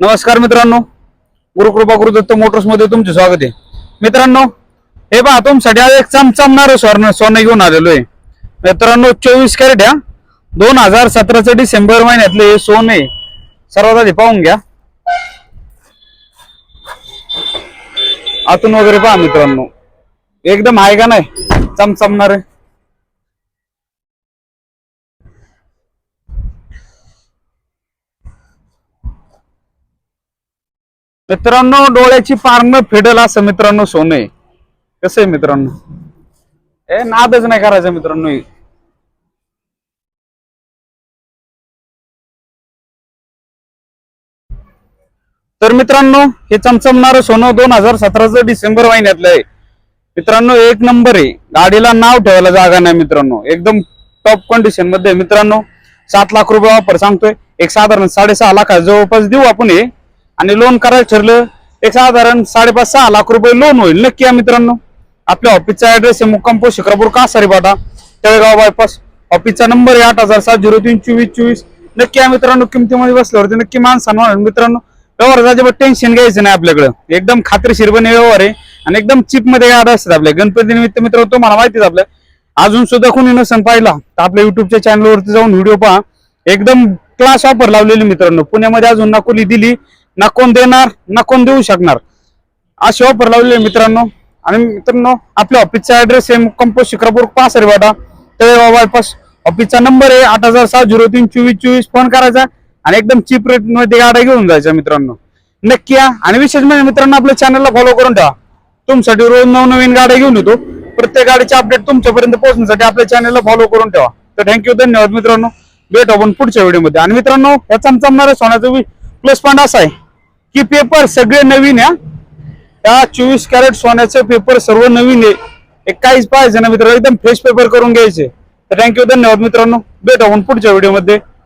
नमस्कार मित्रांनो. गुरुकृपा गुरुदत्त मोटर्समध्ये तुमचे स्वागत आहे. मित्रांनो हे पहा तुमच्यासाठी आज एक चमचमणार स्वर्ण सोनं घेऊन आलेलो आहे. मित्रांनो चोवीस कॅरेट या दोन हजार सतराचं डिसेंबर महिन्यातले हे सोन आहे. सर्वात आधी पाहून घ्या. आतून वगैरे पहा मित्रांनो. एकदम आहे का नाही? चमचमणार आहे मित्रांनो डोळ्याची पारणं फेडल असं मित्रांनो सोनं. कसं आहे मित्रांनो? ए नादच नाही करायचं मित्रांनो. हे. तर मित्रांनो हे चमचमणारं सोनं दोन हजार सतराचं डिसेंबर महिन्यातलं आहे. मित्रांनो एक नंबर आहे. गाडीला नाव ठेवायला जागा नाही मित्रांनो. एकदम टॉप कंडिशनमध्ये मित्रांनो. सात लाख रुपये वापर सांगतोय. एक साधारण साडेसहा लाखा जवळपास देऊ आपण हे. आणि लोन करायचं ठरलं एक साधारण साडेपाच सहा लाख रुपये लोन होईल. नक्की या मित्रांनो. आपल्या ऑफिसचा ऍड्रेस आहे मुक्काम post Shikrapur Kasari Bata Talegaon bypass ऑफिसचा नंबर आहे आठ हजार सात झिरो तीन चोवीस चोवीस. नक्की या मित्रांनो किमतीमध्ये बसल्यावरती नक्की माणसांना मित्रांनो व्यवहार अजिबात टेन्शन घ्यायचं नाही आपल्याकडं. एकदम खात्रीशीरपणे व्यवहार आहे आणि एकदम चिपमध्ये गाड्या असतात आपल्या. गणपती निमित्त मित्र तुम्हाला माहितीच आपल्या अजून सुद्धा कोणी नसन पाहिला तर आपल्या युट्यूबच्या चॅनलवरती जाऊन व्हिडिओ पहा. एकदम क्लास ऑफर लावलेली मित्रांनो. पुण्यामध्ये अजून नाकोली दिली. ना कोण देणार ना कोण देऊ शकणार? अशी ऑफर लावले मित्रांनो. आणि मित्रांनो आपल्या ऑफिसचा ऍड्रेस आहे कंपोस्ट शिक्रापूर पासरी वाटा तळेगाव बायपास ऑफिसचा नंबर आहे आठ हजार सहा झिरो तीन चोवीस चोवीस. फोन करायचा आणि एकदम चीप रेटमध्ये गाड्या घेऊन जायच्या मित्रांनो. नक्की या. आणि विशेष म्हणजे मित्रांनो आपल्या चॅनलला फॉलो करून ठेवा. तुमच्यासाठी रोज नवनवीन गाड्या घेऊन येतो. प्रत्येक गाडीचे अपडेट तुमच्यापर्यंत पोहोचण्यासाठी आपल्या चॅनलला फॉलो करून ठेवा. तर थँक्यू धन्यवाद मित्रांनो. भेट आपण पुढच्या व्हिडिओमध्ये आणि मित्रांनो या चमचमणाऱ्या सोन्याचा प्लस पॉईंट असा आहे. की पेपर सगळे नवीन या या चोवीस कॅरेट सोन्याचे पेपर सर्व नवीन आहे. एक काहीच पाहिजे ना मित्रांनो. एकदम फ्रेश पेपर करून घ्यायचे. तर थँक्यू धन्यवाद मित्रांनो. भेट आपण पुढच्या व्हिडिओमध्ये